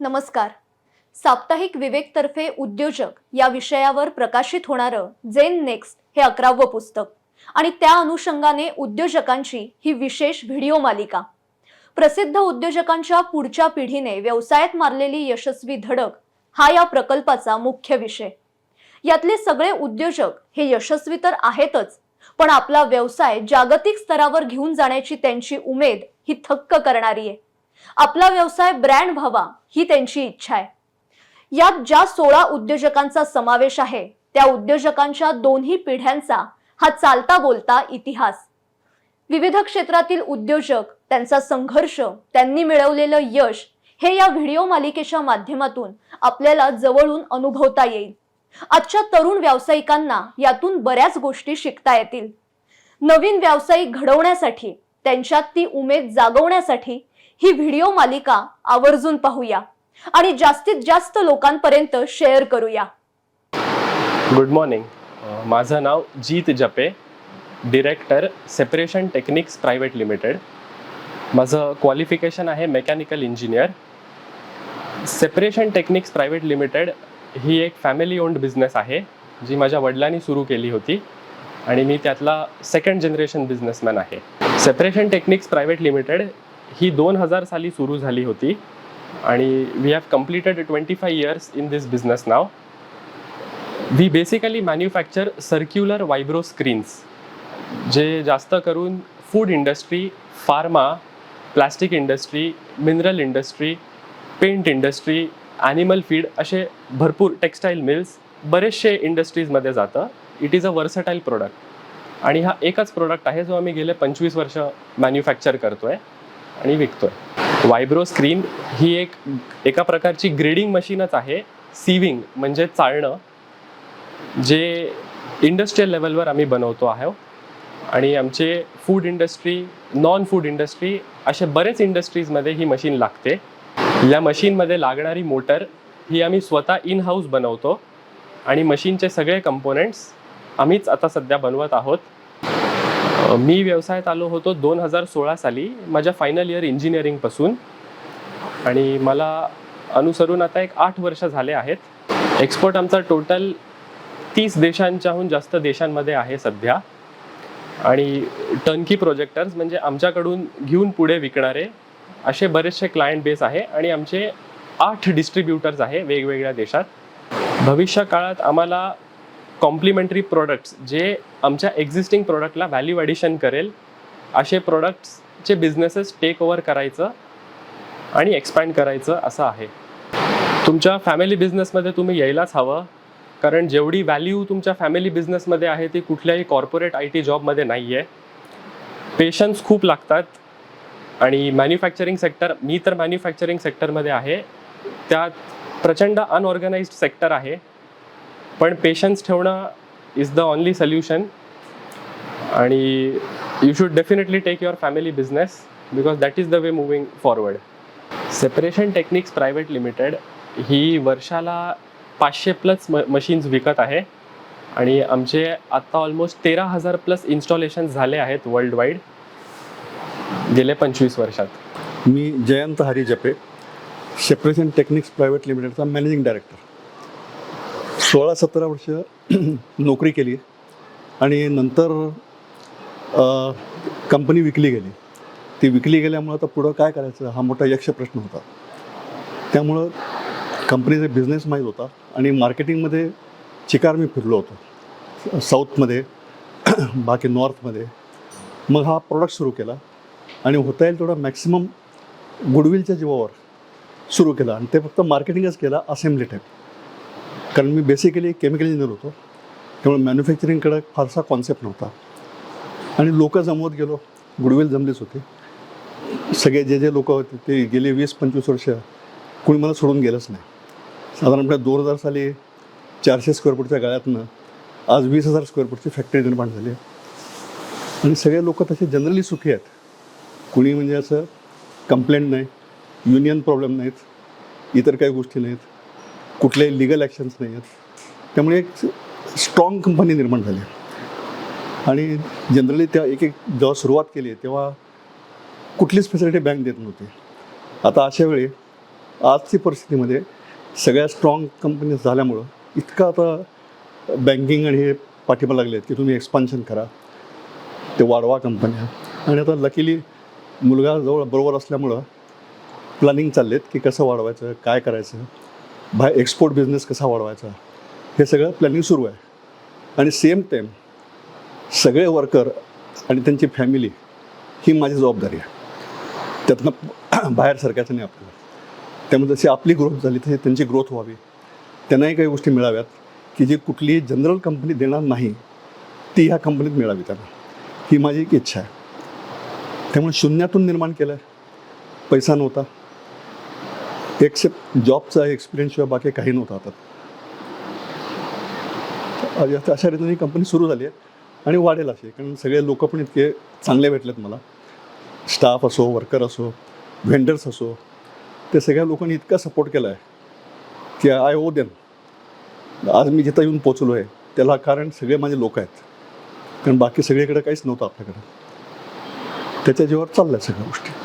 नमस्कार. साप्ताहिक विवेकतर्फे उद्योजक या विषयावर प्रकाशित होणारं जेन नेक्स्ट हे अकरावं पुस्तक आणि त्या अनुषंगाने उद्योजकांची ही विशेष व्हिडिओ मालिका. प्रसिद्ध उद्योजकांच्या पुढच्या पिढीने व्यवसायात मारलेली यशस्वी धडक हा या प्रकल्पाचा मुख्य विषय. यातले सगळे उद्योजक हे यशस्वी तर आहेतच पण आपला व्यवसाय जागतिक स्तरावर घेऊन जाण्याची त्यांची उमेद ही थक्क करणारी आहे. आपला व्यवसाय ब्रँड व्हावा ही त्यांची इच्छा आहे. यात ज्या सोळा उद्योजकांचा समावेश आहे त्या उद्योजकांच्या दोन्ही पिढ्यांचा हा चालता बोलता इतिहास. विविध क्षेत्रातील उद्योजक त्यांचा संघर्ष त्यांनी मिळवलेलं यश हे या व्हिडिओ मालिकेच्या माध्यमातून आपल्याला जवळून अनुभवता येईल. आजच्या तरुण व्यावसायिकांना यातून बऱ्याच गोष्टी शिकता येतील. नवीन व्यावसायिक घडवण्यासाठी त्यांच्यात ती उमेद जागवण्यासाठी ही व्हिडिओ मालिका आवर्जून पाहूया आणि जास्तीत जास्त लोकांपर्यंत शेअर करूया. Good morning. माझं नाव Jeet Jape director separation techniques private limited. माझं क्वालिफिकेशन आहे mechanical engineer. Separation techniques private limited ही एक फॅमिली ओन्ड बिझनेस आहे जी माझ्या वडिलांनी सुरू केली होती आणि मी त्यातला सेकंड जनरेशन बिझनेसमॅन आहे. सेपरेशन टेक्निक्स प्रायव्हेट लिमिटेड ही दोन हजार साली सुरू झाली होती. आणि we have completed twenty five years in this business now we basically manufacture circular vibro screens जे जास्त करून food industry pharma plastic industry mineral industry paint industry animal feed असे भरपूर टेक्स्टाईल मिल्स बरेचसे इंडस्ट्रीजमध्ये जातं. It is a versatile product आणि हा एकच प्रोडक्ट आहे जो आम्ही गेले पंचवीस वर्ष मॅन्युफॅक्चर करतो आहे आणि विकतोय. वायब्रो स्क्रीन ही एक एका प्रकारची ग्रेडिंग मशीनच आहे. सिविंग म्हणजे चाळणं जे इंडस्ट्रीयल लेवलवर आम्ही बनवतो आहोत आणि आमचे food industry non food industry असे बरेच इंडस्ट्रीजमध्ये ही मशीन लागते. या मशीनमध्ये लागणारी मोटर ही आम्ही स्वतः इन हाऊस बनवतो. आणि मशीनचे सगळे कंपोनेंट्स आम्हीच आता सध्या बनवत आहोत. मी व्यवसायात आलो होतो दोन हजार सोळा साली माझ्या फायनल इयर इंजिनिअरिंगपासून आणि मला अनुसरून आता एक आठ वर्ष झाले आहेत. एक्सपोर्ट आमचा टोटल तीस देशांच्याहून जास्त देशांमध्ये आहे सध्या. आणि टर्नकी प्रोजेक्टर्स म्हणजे आमच्याकडून घेऊन पुढे विकणारे असे बरेचसे क्लायंट बेस आहे आणि आमचे आठ डिस्ट्रीब्युटर्स आहे वेगवेगळ्या देशात. भविष्य काळात आम्हाला कॉम्प्लिमेंटरी प्रोडक्ट्स जे आमच्या एक्झिस्टिंग प्रोडक्टला व्हॅल्यू ॲडिशन करेल असे प्रोडक्ट्सचे बिझनेसेस टेक ओव्हर करायचं आणि एक्सपॅन्ड करायचं असं आहे. तुमच्या फॅमिली बिझनेसमध्ये तुम्ही यायलाच हवं कारण जेवढी व्हॅल्यू तुमच्या फॅमिली बिझनेसमध्ये आहे ती कुठल्याही कॉर्पोरेट आय टी जॉबमध्ये नाही आहे पेशन्स खूप लागतात आणि मॅन्युफॅक्चरिंग सेक्टर मी तर मॅन्युफॅक्चरिंग सेक्टरमध्ये आहे. त्यात प्रचंड अनऑर्गनाइज्ड सेक्टर आहे. पण पेशन्स ठेवणं इज द ओनली सोल्युशन आणि you should definitely take your family business because that is the way moving forward separation techniques private limited ही वर्षाला पाचशे प्लस म मशीन्स विकत आहे. आणि आमचे आत्ता ऑलमोस्ट तेरा हजार प्लस इन्स्टॉलेशन झाले आहेत वर्ल्ड वाईड गेले पंचवीस वर्षात. मी Jayant Hari Jape separation techniques private लिमिटेडचा managing director सोळा सतरा वर्ष नोकरी केली आणि नंतर कंपनी विकली गेली. ती विकली गेल्यामुळं आता पुढं काय करायचं हा मोठा यक्ष प्रश्न होता. त्यामुळं कंपनीचा बिझनेस माहीत होता आणि मार्केटिंगमध्ये चिकार मी फिरलो होतो. साऊथमध्ये बाकी नॉर्थमध्ये मग हा प्रॉडक्ट सुरू केला आणि होता येईल तेवढा मॅक्सिमम गुडविलच्या जीवावर सुरू केला आणि ते फक्त मार्केटिंगच केला असेंब्ली टाईप कारण मी बेसिकली केमिकल इंजिनियर होतो. त्यामुळे मॅन्युफॅक्चरिंगकडे फारसा कॉन्सेप्ट नव्हता. आणि लोक जमवत गेलो. गुडविल जमलीच होते. सगळे जे जे लोक होते ते गेले वीस पंचवीस वर्ष. कोणी मला सोडून गेलंच नाही. साधारणपणे दोन हजार साली चारशे स्क्वेअर फूटच्या गाळ्यातनं आज वीस हजार स्क्वेअर फूटची फॅक्टरी निर्माण झाली. आणि सगळे लोक तसे जनरली सुखी आहेत. कुणी म्हणजे असं कंप्लेंट नाही. युनियन प्रॉब्लेम नाहीत. इतर काही गोष्टी नाहीत. कुठल्याही लिगल ॲक्शन्स नाही आहेत. त्यामुळे एक स्ट्रॉंग कंपनी निर्माण झाली आणि जनरली त्या एक एक जेव्हा सुरुवात केली तेव्हा कुठलीच फॅसिलिटी बँक देत नव्हती. आता अशा वेळी आजची परिस्थितीमध्ये सगळ्या स्ट्रॉंग कंपनी झाल्यामुळं इतकं आता बँकिंग आणि हे पाठिंबा लागले आहेत की तुम्ही एक्सपान्शन करा. ते वाढवा कंपन्या आणि आता लकीली मुलगा जवळ बरोबर असल्यामुळं प्लॅनिंग चालले आहेत की कसं वाढवायचं काय करायचं. बाय एक्सपोर्ट बिझनेस कसा वाढवायचा? हे सगळं प्लॅनिंग सुरू आहे. आणि सेम टाईम सगळे वर्कर आणि त्यांची फॅमिली ही माझी जबाबदारी आहे. त्यातनं बाहेर सरकायचं नाही आपल्याला. त्यामुळे जशी आपली ग्रोथ झाली तशी त्यांची ग्रोथ व्हावी. त्यांनाही काही गोष्टी मिळाव्यात की जी कुठलीही जनरल कंपनी देणार नाही ती ह्या कंपनीत मिळावी त्यांना. ही माझी एक इच्छा आहे. त्यामुळे शून्यातून निर्माण केलं आहे पैसा नव्हता. एक्सेप्ट जॉबचा एक्सपिरियन्सशिवाय बाकी काही नव्हतं आता. अशा- रीतीने ही कंपनी सुरू झाली आहे आणि वाढेल अशी कारण सगळे लोक पण इतके चांगले भेटलेत मला. स्टाफ असो वर्कर असो व्हेंडर्स असो ते सगळ्या लोकांनी इतका सपोर्ट केला आहे की आय ओ देन आज मी जिथं येऊन पोचलो आहे त्याला कारण सगळे माझे लोक आहेत. कारण बाकी सगळीकडे काहीच नव्हतं आपल्याकडं. त्याच्या जीवावर चालल्या सगळ्या गोष्टी.